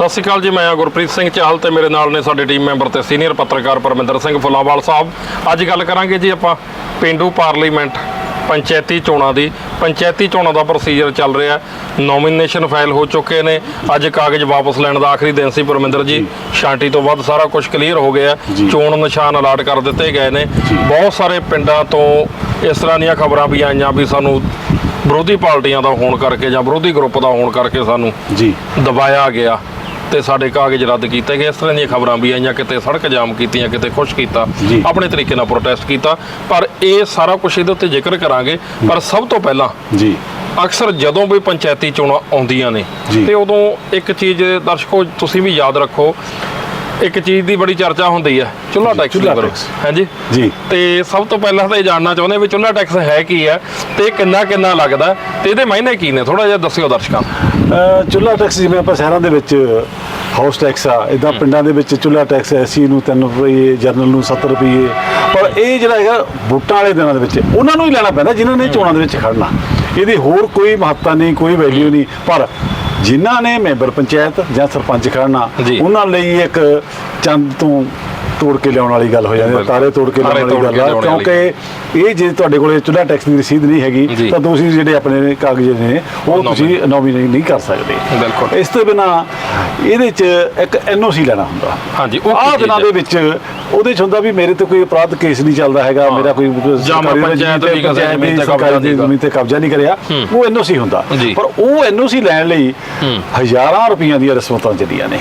ਸਤਿ ਸ਼੍ਰੀ ਅਕਾਲ ਜੀ ਮੈਂ ਆ ਗੁਰਪ੍ਰੀਤ ਸਿੰਘ ਚਾਹਲ ਤੇ ਮੇਰੇ ਨਾਲ ਨੇ ਸਾਡੇ ਟੀਮ ਮੈਂਬਰ ਤੇ ਸੀਨੀਅਰ ਪੱਤਰਕਾਰ ਪਰਮਿੰਦਰ ਸਿੰਘ ਫੁੱਲਾਵਾਲ ਸਾਹਿਬ। ਅੱਜ ਗੱਲ ਕਰਾਂਗੇ ਜੀ ਆਪਾਂ ਪਿੰਡੂ ਪਾਰਲੀਮੈਂਟ ਪੰਚਾਇਤੀ ਚੋਣਾਂ ਦੀ। ਪੰਚਾਇਤੀ ਚੋਣਾਂ ਦਾ ਪ੍ਰੋਸੀਜਰ ਚੱਲ ਰਿਹਾ ਨੋਮੀਨੇਸ਼ਨ ਫਾਈਲ ਹੋ ਚੁੱਕੇ ਨੇ। ਅੱਜ ਕਾਗਜ਼ ਵਾਪਸ ਲੈਣ ਦਾ ਆਖਰੀ ਦਿਨ ਸੀ ਪਰਮਿੰਦਰ ਜੀ। ਸ਼ਾਂਤੀ ਤੋਂ ਬਾਅਦ ਸਾਰਾ ਕੁਝ ਕਲੀਅਰ ਹੋ ਗਿਆ। ਚੋਣ ਨਿਸ਼ਾਨ ਅਲਾਟ ਕਰ ਦਿੱਤੇ ਗਏ ਨੇ। ਬਹੁਤ ਸਾਰੇ ਪਿੰਡਾਂ ਤੋਂ ਇਸ ਤਰ੍ਹਾਂ ਦੀਆਂ ਖਬਰਾਂ ਵੀ ਆਈਆਂ ਵੀ ਸਾਨੂੰ ਵਿਰੋਧੀ ਪਾਰਟੀਆਂ ਦਾ ਹੋਣ ਕਰਕੇ ਜਾਂ ਵਿਰੋਧੀ ਗਰੁੱਪ ਦਾ ਹੋਣ ਕਰਕੇ ਸਾਨੂੰ ਜੀ। ਦਬਾਇਆ ਗਿਆ। ਤੇ ਸਾਡੇ ਕਾਗਜ਼ ਰੱਦ ਕੀਤੇ ਗਏ। ਇਸ ਤਰ੍ਹਾਂ ਦੀਆਂ ਖਬਰਾਂ ਵੀ ਆਈਆਂ ਕਿਤੇ ਸੜਕ ਜਾਮ ਕੀਤੀਆਂ ਕਿਤੇ ਖੁਸ਼ ਕੀਤਾ। ਆਪਣੇ ਤਰੀਕੇ ਨਾਲ ਪ੍ਰੋਟੈਸਟ ਕੀਤਾ। ਪਰ ਇਹ ਸਾਰਾ ਕੁਝ ਇਹਦੇ ਉੱਤੇ ਜ਼ਿਕਰ ਕਰਾਂਗੇ। ਪਰ ਸਭ ਤੋਂ ਪਹਿਲਾਂ ਜੀ। ਅਕਸਰ ਜਦੋਂ ਵੀ ਪੰਚਾਇਤੀ ਚੋਣਾਂ ਆਉਂਦੀਆਂ ਨੇ। ਤੇ ਉਦੋਂ ਇੱਕ ਚੀਜ਼ ਦਰਸ਼ਕੋ ਤੁਸੀਂ ਵੀ ਯਾਦ ਰੱਖੋ ਇੱਕ ਚੀਜ਼ ਦੀ ਬੜੀ ਚਰਚਾ ਹੁੰਦੀ ਹੈ ਚੁੱਲ੍ਹਾ ਟੈਕਸ ਚੁੱਲ੍ਹਾ ਦੀ ਟੈਕਸ। ਹਾਂਜੀ? ਜੀ। ਤੇ ਸਭ ਤੋਂ ਪਹਿਲਾਂ ਤਾਂ ਇਹ ਜਾਣਨਾ ਚਾਹੁੰਦੇ ਵੀ ਚੁੱਲ੍ਹਾ ਟੈਕਸ ਹੈ ਕੀ ਹੈ ਤੇ ਕਿੰਨਾ ਕਿੰਨਾ ਲੱਗਦਾ ਤੇ ਇਹਦੇ ਮਾਇਨੇ ਕੀ ਨੇ? ਥੋੜਾ ਜਿਹਾ ਦੱਸਿਓ ਦਰਸ਼ਕਾਂ ਨੂੰ। ਅਹ ਚੁੱਲ੍ਹਾ ਟੈਕਸ ਜਿਵੇਂ ਆਪਾਂ ਸ਼ਹਿਰਾਂ ਦੇ ਵਿੱਚ ਹਾਊਸ ਟੈਕਸ ਆ ਇਦਾਂ ਪਿੰਡਾਂ ਦੇ ਵਿੱਚ ਚੁੱਲ੍ਹਾ ਟੈਕਸ ਐਸੀ ਨੂੰ 3 ਰੁਪਏ ਜਰਨਲ ਨੂੰ 7 ਰੁਪਏ। ਪਰ ਇਹ ਜਿਹੜਾ ਹੈਗਾ ਵੋਟਾਂ ਵਾਲੇ ਦਿਨਾਂ ਦੇ ਵਿੱਚ ਉਹਨਾਂ ਨੂੰ ਹੀ ਲੈਣਾ ਪੈਂਦਾ ਜਿਨ੍ਹਾਂ ਨੇ ਚੋਣਾਂ ਦੇ ਵਿੱਚ ਖੜਨਾ। ਇਹਦੀ ਹੋਰ ਕੋਈ ਮਹੱਤਤਾ ਨਹੀਂ ਕੋਈ ਵੈਲਿਊ ਨਹੀਂ। ਪਰ ਜਿਨ੍ਹਾਂ ਨੇ ਮੈਂਬਰ ਪੰਚਾਇਤ ਜਾਂ ਸਰਪੰਚ ਖੜਨਾ ਜੀ। ਉਹਨਾਂ ਲਈ ਇੱਕ ਚੰਦ ਤੋਂ ਤੋੜ ਕੇ ਲਿਆਉਣ ਵਾਲੀ ਗੱਲ ਹੋ ਜਾਂਦੀ ਹੈ। ਤਾਰੇ ਤੋੜ ਕੇ ਲਿਆਉਣ ਵਾਲੀ ਗੱਲ ਆ। ਕਿਉਂਕਿ ਇਹ ਜੇ ਤੁਹਾਡੇ ਕੋਲੇ ਚੁੱਲ੍ਹਾ ਟੈਕਸ ਦੀ ਰਸੀਦ ਨਹੀਂ। ਹੈਗੀ ਤਾਂ ਤੁਸੀਂ ਜਿਹੜੇ ਆਪਣੇ ਕਾਗਜ਼ ਨੇ ਉਹ ਤੁਸੀਂ ਨੋਮੀਨੇਟ ਨਹੀਂ ਕਰ ਸਕਦੇ ਬਿਲਕੁਲ। ਇਸ ਤੋਂ ਬਿਨਾ ਇਹਦੇ 'ਚ ਇੱਕ ਐਨਓਸੀ ਲੈਣਾ ਹੁੰਦਾ ਹਾਂਜੀ ਉਹ ਆਹ ਦਿਨਾਂ ਦੇ ਵਿੱਚ ਉਹਦੇ 'ਚ ਹੁੰਦਾ ਵੀ ਮੇਰੇ ਤੇ ਕੋਈ ਅਪਰਾਧ ਕੇਸ ਨਹੀਂ ਚੱਲਦਾ ਹੈਗਾ। ਮੇਰਾ ਕੋਈ ਸਰਕਾਰੀ ਪੰਚਾਇਤ ਦੀ ਜ਼ਮੀਨ ਤੇ ਕਬਜ਼ਾ ਨਹੀਂ ਕਰਿਆ। ਉਹ ਐਨਓਸੀ ਹੁੰਦਾ। ਪਰ ਉਹ ਐਨਓਸੀ ਲੈਣ ਲਈ। ਹਜ਼ਾਰਾਂ ਰੁਪਈਆਂ ਦੀਆਂ ਰਸਮਤਾਂ ਚੱਲੀਆਂ ਨੇ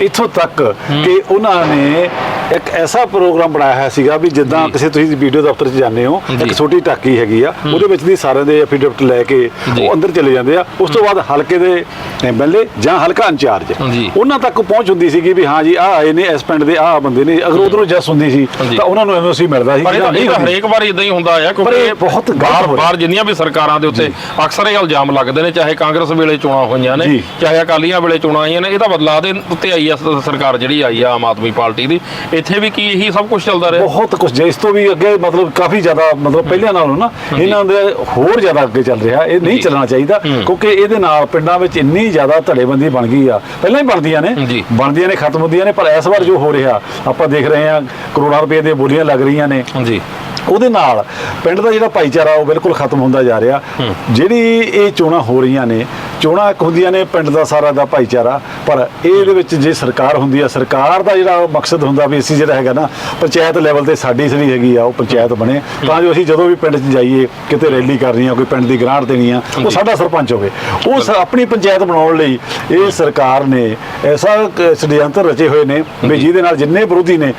ਇੱਥੋਂ ਤੱਕ ਕਿ ਉਹਨਾਂ ਨੇ ਇੱਕ ਐਸਾ ਪ੍ਰੋਗਰਾਮ ਬਣਾਇਆ ਹੋਇਆ ਸੀਗਾ ਵੀ ਜਿੱਦਾਂ। ਕਿਸੇ ਤੁਸੀਂ ਵੀਡੀਓ ਦਫ਼ਤਰ 'ਚ ਜਾਂਦੇ ਹੋ। ਇੱਕ ਛੋਟੀ ਟਾਕੀ ਹੈਗੀ ਆ ਉਹਦੇ ਵਿੱਚ ਦੀ ਸਾਰਿਆਂ ਦੇ ਐਫੀਡੇਵਿਟ ਲੈ ਕੇ। ਉਹ ਅੰਦਰ ਚਲੇ ਜਾਂਦੇ ਆ ਉਸ ਤੋਂ ਬਾਅਦ ਹਲਕੇ ਦੇ ਐਮਐਲਏ ਜਾਂ ਹਲਕਾ ਇੰਚਾਰਜ। ਉਹਨਾਂ ਤੱਕ ਪਹੁੰਚ ਹੁੰਦੀ ਸੀਗੀ ਵੀ ਹਾਂ ਜੀ ਆਹ ਆਏ ਨੇ ਇਸ ਪਿੰਡ ਦੇ ਆਹ ਬੰਦੇ ਨੇ ਅਗਰ ਉਧਰੋਂ ਜਸ ਹੁੰਦੀ ਸੀ। ਤਾਂ ਉਹਨਾਂ ਨੂੰ ਐਮਓਸੀ ਮਿਲਦਾ ਸੀ ਪਰ ਇਹ। ਹਰੇਕ ਵਾਰ ਇਦਾਂ ਹੀ ਹੁੰਦਾ ਆ ਕਿਉਂਕਿ ਬਹੁਤ ਗਲਤ ਬਾਰ ਹੋ ਰਿਹਾ। ਬਾਰ ਜਿੰਨੀਆਂ ਵੀ ਸਰਕਾਰਾਂ ਦੇ ਉੱਤੇ ਅਕਸਰ ਇਹ ਇਲਜ਼ਾਮ ਲੱਗਦੇ ਨੇ ਚਾਹੇ ਕਾਂਗਰਸ ਵੇਲੇ ਚੋਣਾਂ ਹੋਈਆਂ ਨੇ। ਚਾਹੇ ਅਕਾਲੀਆਂ ਵੇਲੇ ਚੋਣਾਂ ਆਈਆਂ ਨੇ ਇਹਦਾ ਬਦਲਾਅ ਦੇ ਉੱਤੇ ਆਈ ਆ ਸਰਕਾਰ ਜਿਹੜੀ ਆਈ ਆ ਆਮ ਆਦਮੀ ਪਾਰਟੀ ਦੀ ਇੱਥੇ ਵੀ ਕੀ ਇਹੀ ਸਭ ਕੁਝ ਚੱਲਦਾ ਰਿਹਾ? ਬਹੁਤ ਕੁਝ ਜੇ ਇਸ ਤੋਂ ਵੀ ਅੱਗੇ ਮਤਲਬ ਕਾਫੀ ਜ਼ਿਆਦਾ ਮਤਲਬ ਪਹਿਲਿਆਂ ਨਾਲੋਂ ਨਾ ਇਹਨਾਂ ਦੇ ਹੋਰ ਜ਼ਿਆਦਾ ਅੱਗੇ ਚੱਲ ਰਿਹਾ। ਇਹ ਨਹੀਂ। ਚੱਲਣਾ ਚਾਹੀਦਾ। ਕਿਉਂਕਿ ਇਹਦੇ ਨਾਲ ਪਿੰਡਾਂ ਵਿੱਚ ਇੰਨੀ ਜ਼ਿਆਦਾ ਧੜੇਬੰਦੀ ਬਣ ਗਈ ਆ। ਪਹਿਲਾਂ ਹੀ ਬਣਦੀਆਂ ਨੇ। ਬਣਦੀਆਂ ਨੇ ਖਤਮ ਹੁੰਦੀਆਂ ਨੇ ਪਰ ਇਸ ਵਾਰ ਜੋ ਹੋ ਰਿਹਾ ਆਪਾਂ ਦੇਖ ਰਹੇ ਹਾਂ ਕਰੋੜਾਂ ਰੁਪਏ ਦੀਆਂ ਬੋਲੀਆਂ ਲੱਗ ਰਹੀਆਂ ਨੇ। ਜੀ ਉਹਦੇ ਨਾਲ ਪਿੰਡ ਦਾ ਜਿਹੜਾ ਭਾਈਚਾਰਾ ਉਹ ਬਿਲਕੁਲ ਖਤਮ ਹੁੰਦਾ ਜਾ ਰਿਹਾ। ਜਿਹੜੀ ਇਹ ਚੋਣਾਂ ਹੋ ਰਹੀਆਂ ਨੇ ਚੋਣਾਂ ਇੱਕ ਹੁੰਦੀਆਂ ਨੇ ਪਿੰਡ ਦਾ ਸਾਰਾ ਦਾ ਭਾਈਚਾਰਾ ਪਰ ਇਹਦੇ ਵਿੱਚ ਜੇ ਸਰਕਾਰ ਹੁੰਦੀ ਆ ਸਰਕਾਰ ਦਾ ਜਿਹੜਾ ਮਕਸਦ ਹੁੰਦਾ ਵੀ ਅਸੀਂ ਜਿਹੜਾ ਹੈਗਾ ਨਾ ਪੰਚਾਇਤ ਲੈਵਲ ਤੇ ਸਾਡੀ ਜਿਹੜੀ ਹੈਗੀ ਆ ਉਹ ਪੰਚਾਇਤ ਬਣੇ। ਤਾਂ ਜੋ ਅਸੀਂ ਜਦੋਂ ਵੀ ਪਿੰਡ 'ਚ ਜਾਈਏ ਕਿਤੇ ਰੈਲੀ ਕਰਨੀ ਆ ਕੋਈ ਪਿੰਡ ਦੀ ਗ੍ਰਾਂਟ ਦੇਣੀ ਆ ਉਹ। ਸਾਡਾ ਸਰਪੰਚ ਹੋਵੇ। ਉਹ ਆਪਣੀ ਪੰਚਾਇਤ ਬਣਾਉਣ ਲਈ ਇਹ ਸਰਕਾਰ ਨੇ ਐਸਾ ષਡਯੰਤਰ ਰਚੇ ਹੋਏ ਨੇ ਵੀ ਜਿਹਦੇ ਨਾਲ ਜਿੰਨੇ ਵਿਰੋਧੀ ਨੇ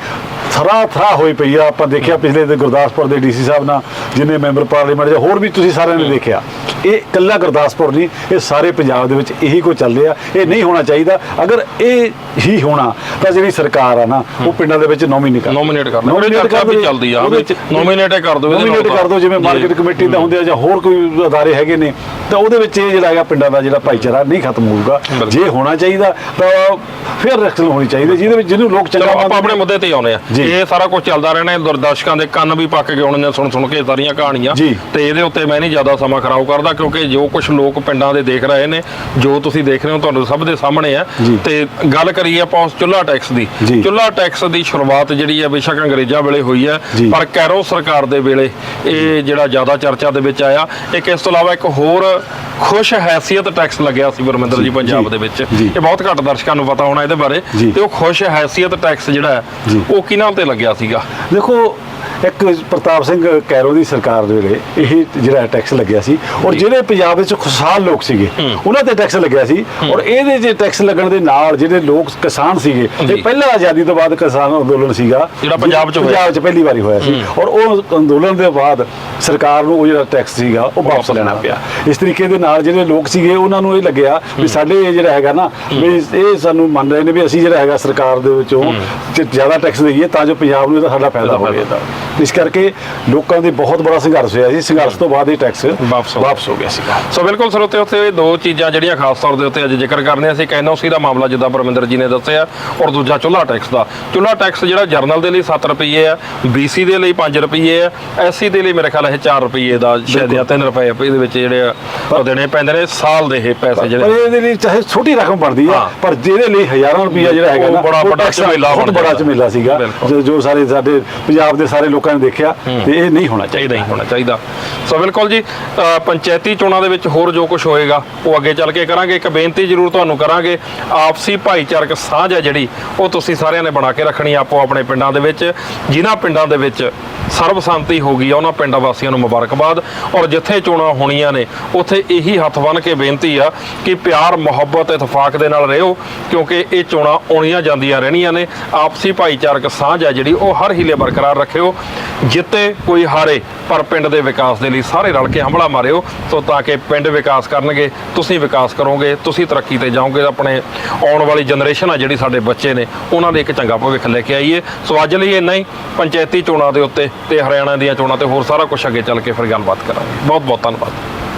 ਥਰਾ ਥਰਾ ਹੋਈ ਪਈ ਆ ਆਪਾਂ ਦੇਖਿਆ ਪਿਛਲੇ ਦੇ ਗੁਰਦਾਸਪੁਰ ਦੇ ਡੀਸੀ ਸਾਹਿਬ ਨਾਲ ਜਿੰਨੇ ਮੈਂਬਰ ਪਾਰਲੀਮੈਂਟ ਜਾਂ ਹੋਰ ਵੀ ਤੁਸੀਂ ਸਾਰਿਆਂ ਨੇ ਦੇਖਿਆ ਇਹ ਇਕੱਲਾ ਗੁਰਦਾਸਪੁਰ ਨਹੀਂ ਇਹ ਸਾਰੇ ਪੰਜਾਬ ਦੇ ਵਿੱਚ ਇਹੀ ਕੋ ਚੱਲ ਰਿਹਾ ਇਹ ਨਹੀਂ ਹੋਣਾ ਚਾਹੀਦਾ ਅਗਰ ਇਹ ਹੀ ਹੋਣਾ ਤਾਂ ਜਿਹੜੀ ਸਰਕਾਰ ਆ ਨਾ ਉਹ ਪਿੰਡਾਂ ਦੇ ਵਿੱਚ ਨੋਮੀਨੇਟ ਕਰ ਨੋਮੀਨੇਟ ਵੀ। ਚੱਲਦੀ ਆ ਉਹਦੇ ਕਰ ਨੋਮੀਨੇਟ ਦਿਓ ਜਿਵੇਂ। ਮਾਰਕੀਟ ਕਮੇਟੀ ਦਾ ਹੁੰਦੇ ਆ ਜਾਂ ਹੋਰ ਕੋਈ ਅਦਾਰੇ ਹੈਗੇ ਨੇ ਤਾਂ ਉਹਦੇ ਵਿੱਚ ਇਹ ਜਿਹੜਾ ਹੈਗਾ ਪਿੰਡਾਂ ਦਾ ਜਿਹੜਾ ਭਾਈਚਾਰਾ ਨਹੀਂ ਖਤਮ ਹੋਊਗਾ। ਜੇ ਹੋਣਾ ਚਾਹੀਦਾ ਤਾਂ ਫਿਰ ਰੈਕਸ਼ਨ ਹੋਣੀ ਚਾਹੀਦੀ ਜਿਹਦੇ ਵਿੱਚ ਜਿਹਨੂੰ ਲੋਕ ਚੰਗਾ ਆਪਾਂ ਆਪਣੇ। ਮੁੱਦੇ ਤੇ ਆਉਨੇ ਆ। ਇਹ ਸਾਰਾ ਕੁਝ ਚੱਲਦਾ ਰਹਿਣਾ ਹੈ ਦਰਦਰਸ਼ਕਾਂ ਦੇ ਕੰਨ ਵੀ ਪੱਕ ਕੇ ਆਉਣੇ ਨੇ ਸੁਣ ਸੁਣ ਕੇ ਸਾਰੀਆਂ ਕਹਾਣੀਆਂ। ਤੇ ਇਹਦੇ ਉੱਤੇ ਮੈਂ ਨਹੀਂ ਜ਼ਿਆਦਾ ਸਮਾਂ ਖਰਾਬ ਕਰਦਾ ਕਿਉਂਕਿ ਜੋ ਕੁਝ ਲੋਕ ਪਿੰਡਾਂ ਦੇ ਦੇਖ ਰਹੇ ਨੇ ਜੋ ਤੁਸੀਂ ਦੇਖ ਰਹੇ ਹੋ ਤੁਹਾਨੂੰ ਸਭ ਦੇ ਸਾਹਮਣੇ ਆ। ਤੇ ਗੱਲ ਕਰੀਏ ਆਪਾਂ ਉਸ ਚੁੱਲ੍ਹਾ ਟੈਕਸ ਦੀ ਜੀ। ਚੁੱਲ੍ਹਾ ਟੈਕਸ ਦੀ ਸ਼ੁਰੂਆਤ ਜਿਹੜੀ ਹੈ ਬੇਸ਼ੱਕ ਅੰਗਰੇਜ਼ਾਂ ਵੇਲੇ ਹੋਈ ਹੈ। ਪਰ ਕੈਰੋ ਸਰਕਾਰ ਦੇ ਵੇਲੇ ਇਹ ਜਿਹੜਾ ਜ਼ਿਆਦਾ ਚਰਚਾ ਦੇ ਵਿੱਚ ਆਇਆ ਇੱਕ ਇਸ ਤੋਂ ਇਲਾਵਾ ਇੱਕ ਹੋਰ ਖੁਸ਼ ਹੈਸੀਅਤ ਟੈਕਸ ਲੱਗਿਆ ਸੀ ਗੁਰਮਿੰਦਰ ਜੀ ਪੰਜਾਬ। ਦੇ ਵਿੱਚ। ਇਹ ਬਹੁਤ ਘੱਟ ਦਰਸ਼ਕਾਂ ਨੂੰ ਪਤਾ ਹੋਣਾ ਇਹਦੇ ਬਾਰੇ। ਤੇ ਉਹ ਖੁਸ਼ ਹੈਸੀਅਤ ਟੈਕਸ ਜਿਹੜਾ। ਉਹ ਕਿਹਨਾਂ ਤੇ ਲੱਗਿਆ ਸੀਗਾ ਦੇਖੋ ਇੱਕ ਪ੍ਰਤਾਪ ਸਿੰਘ ਕੈਰੋ ਦੀ ਸਰਕਾਰ ਦੇ ਵੇਲੇ ਇਹ ਜਿਹੜਾ ਟੈਕਸ ਲੱਗਿਆ ਸੀ ਔਰ ਜਿਹੜੇ ਪੰਜਾਬ ਵਿੱਚ ਖੁਸ਼ਹਾਲ ਲੋਕ ਸੀਗੇ ਉਹਨਾਂ ਤੇ ਟੈਕਸ ਲੱਗਿਆ ਸੀ ਔਰ ਇਹਦੇ ਜੇ ਟੈਕਸ ਲੱਗਣ ਦੇ ਨਾਲ ਜਿਹੜੇ ਲੋਕ ਕਿਸਾਨ ਸੀਗੇ। ਇਹ ਪਹਿਲਾ ਆਜ਼ਾਦੀ ਤੋਂ ਬਾਅਦ ਕਿਸਾਨ ਅੰਦੋਲਨ ਸੀਗਾ ਜਿਹੜਾ ਪੰਜਾਬ 'ਚ ਹੋਇਆ। ਪੰਜਾਬ 'ਚ ਪਹਿਲੀ ਵਾਰੀ ਹੋਇਆ ਸੀ। ਔਰ ਉਹ ਅੰਦੋਲਨ ਦੇ ਬਾਅਦ ਸਰਕਾਰ ਨੂੰ ਉਹ ਜਿਹੜਾ ਟੈਕਸ ਸੀਗਾ ਉਹ ਵਾਪਸ ਲੈਣਾ ਪਿਆ। ਇਸ ਤਰੀਕੇ ਦੇ ਨਾਲ ਜਿਹੜੇ ਲੋਕ ਸੀਗੇ ਉਹਨਾਂ ਨੂੰ ਇਹ ਲੱਗਿਆ ਵੀ ਸਾਡੇ ਜਿਹੜਾ ਹੈਗਾ ਨਾ ਵੀ ਇਹ ਸਾਨੂੰ ਮੰਨ ਰਹੇ ਨੇ ਵੀ ਅਸੀਂ ਜਿਹੜਾ ਹੈਗਾ ਸਰਕਾਰ ਦੇ ਵਿੱਚੋਂ ਤੇ ਜ਼ਿਆਦਾ ਟੈਕਸ ਦੇਈਏ ਤਾਂ ਜੋ ਪੰਜਾਬ ਨੂੰ ਇਹਦਾ ਸਾਡਾ ਫਾਇਦਾ ਹੋਵੇ। ਇਸ ਕਰਕੇ ਲੋਕਾਂ ਦੇ ਬਹੁਤ ਬੜਾ ਸੰਘਰਸ਼ ਹੋਇਆ ਸੀ ਸੰਘਰਸ਼ ਤੋਂ ਬਾਅਦ ਇਹ ਟੈਕਸ ਵਾਪਸ ਹੋ ਗਿਆ। ਵਾਪਸ ਹੋ ਗਿਆ ਸੀਗਾ ਸੋ ਬਿਲਕੁਲ ਸਰੋਤੇ ਉੱਤੇ ਇਹ ਦੋ ਚੀਜ਼ਾਂ ਜਿਹੜੀਆਂ ਖਾਸ ਤੌਰ ਦੇ ਉੱਤੇ ਅੱਜ ਜ਼ਿਕਰ ਕਰਨੀਆਂ ਸੀ ਇੱਕ ਐਨਓਸੀ ਦਾ ਮਾਮਲਾ ਜਿੱਦਾਂ ਪਰਮਿੰਦਰ ਜੀ ਨੇ ਦੱਸਿਆ ਔਰ ਦੂਜਾ ਚੁੱਲ੍ਹਾ ਟੈਕਸ ਦਾ ਚੁੱਲ੍ਹਾ ਟੈਕਸ ਜਿਹੜਾ ਜਰਨਲ ਦੇ ਲਈ 7 ਰੁਪਏ ਆ ਬੀਸੀ ਦੇ ਲਈ 5 ਰੁਪਏ ਆ ਐਸਸੀ ਦੇ ਲਈ ਮੇਰੇ ਖਿਆਲ ਇਹ 4 ਰੁਪਏ ਦਾ ਸ਼ਾਇਦ ਜਾਂ 3 ਰੁਪਏ ਇਹਦੇ ਵਿੱਚ ਜਿਹੜੇ ਆ ਉਹ ਦੇਣੇ ਪੈਂਦੇ ਨੇ ਸਾਲ ਦੇ ਇਹ ਪੈਸੇ ਪਰ ਜਿਹੜੇ ਇਹਦੇ ਲਈ ਚਾਹੇ ਛੋਟੀ ਰਕਮ ਬਣਦੀ ਹਾਂ। ਪਰ ਜਿਹਦੇ ਲਈ ਹਜ਼ਾਰਾਂ ਰੁਪਈਆ ਜਿਹੜਾ ਹੈਗਾ ਨਾ ਬੜਾ ਵੱਡਾ ਝਮੇਲਾ ਬੜਾ। ਝਮੇਲਾ ਸੀਗਾ ਜੋ ਸਾਰੇ ਸਾਡੇ ਪੰਜਾਬ ਦੇ ਸਾਰੇ ਲੋਕਾਂ ਨੇ ਦੇਖਿਆ ਤੇ ਇਹ ਨਹੀਂ ਹੋਣਾ ਚਾਹੀਦਾ। ਚਾਹੀਦਾ ਹੀ ਹੋਣਾ ਚਾਹੀਦਾ। ਸੋ ਬਿਲਕੁਲ ਜੀ ਅ, ਪੰਚਾਇਤੀ ਚੋਣਾਂ ਦੇ ਵਿੱਚ ਹੋਰ ਜੋ ਕੁਝ ਹੋਏਗਾ ਉਹ ਅੱਗੇ ਚੱਲ ਕੇ ਕਰਾਂਗੇ। ਇੱਕ ਬੇਨਤੀ ਜ਼ਰੂਰ ਤੁਹਾਨੂੰ ਕਰਾਂਗੇ ਆਪਸੀ ਭਾਈਚਾਰਕ ਸਾਂਝ ਹੈ ਜਿਹੜੀ ਉਹ ਤੁਸੀਂ ਸਾਰਿਆਂ ਨੇ ਬਣਾ ਕੇ ਰੱਖਣੀ ਆਪੋ ਆਪਣੇ ਪਿੰਡਾਂ ਦੇ ਵਿੱਚ ਜਿਨ੍ਹਾਂ ਪਿੰਡਾਂ ਦੇ ਵਿੱਚ ਸਰਬਸੰਮਤੀ ਹੋ ਗਈ ਆ ਉਹਨਾਂ ਪਿੰਡਾਂ ਵਾਸੀਆਂ ਨੂੰ ਮੁਬਾਰਕਬਾਦ। ਔਰ ਜਿੱਥੇ ਚੋਣਾਂ ਹੋਣੀਆਂ ਨੇ, ਉੱਥੇ ਇਹੀ ਹੱਥ ਬੰਨ੍ਹ ਕੇ ਬੇਨਤੀ ਆ ਕਿ ਪਿਆਰ, ਮੁਹੱਬਤ, ਇਤਫਾਕ ਦੇ ਨਾਲ ਰਹੋ, ਕਿਉਂਕਿ ਇਹ ਚੋਣਾਂ ਆਉਣੀਆਂ ਜਾਂਦੀਆਂ ਰਹਿਣੀਆਂ ਨੇ। ਆਪਸੀ ਭਾਈਚਾਰਕ ਸਾਂਝ ਹੈ ਜਿਹੜੀ, ਉਹ ਹਰ ਹੀਲੇ ਬਰਕਰਾਰ ਰੱਖਿਓ। ਜਿੱਤੇ ਕੋਈ ਹਾਰੇ, ਪਰ ਪਿੰਡ ਦੇ ਵਿਕਾਸ ਦੇ ਲਈ ਸਾਰੇ ਰਲ ਕੇ ਹਮਲਾ ਮਾਰਿਓ। ਸੋ ਤਾਂ ਕਿ ਪਿੰਡ ਵਿਕਾਸ ਕਰਨਗੇ, ਤੁਸੀਂ ਵਿਕਾਸ ਕਰੋਗੇ, ਤੁਸੀਂ ਤਰੱਕੀ ਤੇ ਜਾਓਗੇ। ਆਪਣੇ ਆਉਣ ਵਾਲੀ ਜਨਰੇਸ਼ਨ ਆ ਜਿਹੜੀ ਸਾਡੇ ਬੱਚੇ ਨੇ, ਉਹਨਾਂ ਲਈ ਇੱਕ ਚੰਗਾ ਭਵਿੱਖ ਲੈ ਕੇ ਆਈਏ। ਸੋ ਅੱਜ ਲਈ ਇੰਨਾ ਹੀ। ਪੰਚਾਇਤੀ ਚੋਣਾਂ ਦੇ ਉੱਤੇ ਤੇ ਹਰਿਆਣਾ ਦੀਆਂ ਚੋਣਾਂ ਤੇ ਹੋਰ ਸਾਰਾ ਕੁਝ ਅੱਗੇ ਚੱਲ ਕੇ ਫਿਰ ਗੱਲਬਾਤ ਕਰਾਂਗੇ। ਬਹੁਤ ਬਹੁਤ ਧੰਨਵਾਦ।